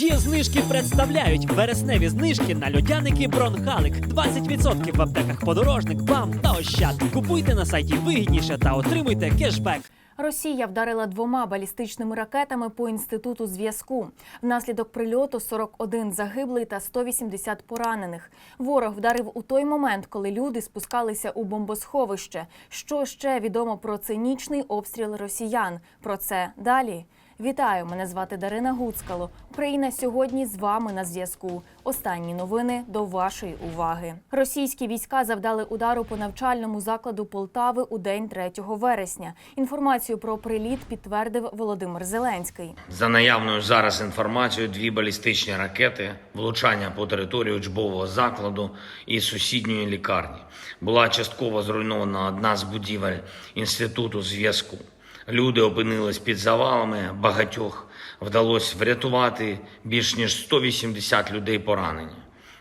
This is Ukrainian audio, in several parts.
Є знижки представляють вересневі знижки на льодяники Бронхалик. 20% в аптеках подорожник, бам та ощад. Купуйте на сайті вигідніше та отримуйте кешбек. Росія вдарила двома балістичними ракетами по інституту зв'язку. Внаслідок прильоту 41 загиблий та 180 поранених. Ворог вдарив у той момент, коли люди спускалися у бомбосховище. Що ще відомо про цинічний обстріл росіян? Про це далі. Вітаю! Мене звати Дарина Гуцкало. Україна сьогодні з вами на зв'язку. Останні новини до вашої уваги. Російські війська завдали удару по навчальному закладу Полтави у день 3 вересня. Інформацію про приліт підтвердив Володимир Зеленський. За наявною зараз інформацією, дві балістичні ракети, влучання по території учбового закладу і сусідньої лікарні. Була частково зруйнована одна з будівель інституту зв'язку. Люди опинились під завалами, багатьох вдалося врятувати більш ніж 180 людей поранені.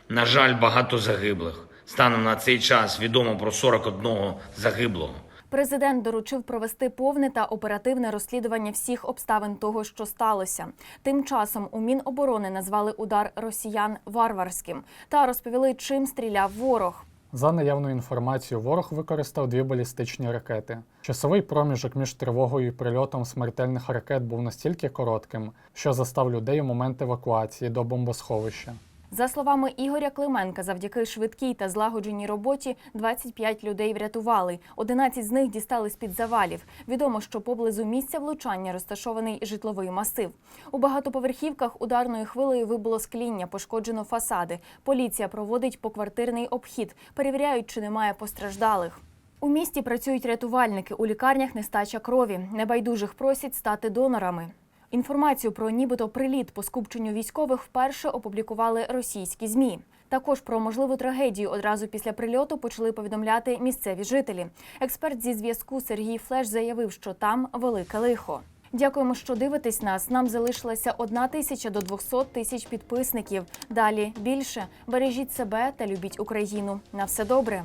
На жаль, багато загиблих. Станом на цей час відомо про 41 загиблого. Президент доручив провести повне та оперативне розслідування всіх обставин того, що сталося. Тим часом у Міноборони назвали удар росіян варварським та розповіли, чим стріляв ворог. За наявною інформацією, ворог використав дві балістичні ракети. Часовий проміжок між тривогою і прильотом смертельних ракет був настільки коротким, що застав людей у момент евакуації до бомбосховища. За словами Ігоря Клименка, завдяки швидкій та злагодженій роботі 25 людей врятували. 11 з них дістали з-під завалів. Відомо, що поблизу місця влучання розташований житловий масив. У багатоповерхівках ударною хвилею вибуло скління, пошкоджено фасади. Поліція проводить поквартирний обхід, перевіряють, чи немає постраждалих. У місті працюють рятувальники. У лікарнях нестача крові. Небайдужих просять стати донорами. Інформацію про нібито приліт по скупченню військових вперше опублікували російські змі. Також про можливу трагедію одразу після прильоту почали повідомляти місцеві жителі. Експерт зі зв'язку Сергій Флеш заявив, що там велике лихо. Дякуємо, що дивитесь нас. Нам залишилася одна тисяча до 200 тисяч підписників. Далі більше бережіть себе та любіть Україну. На все добре.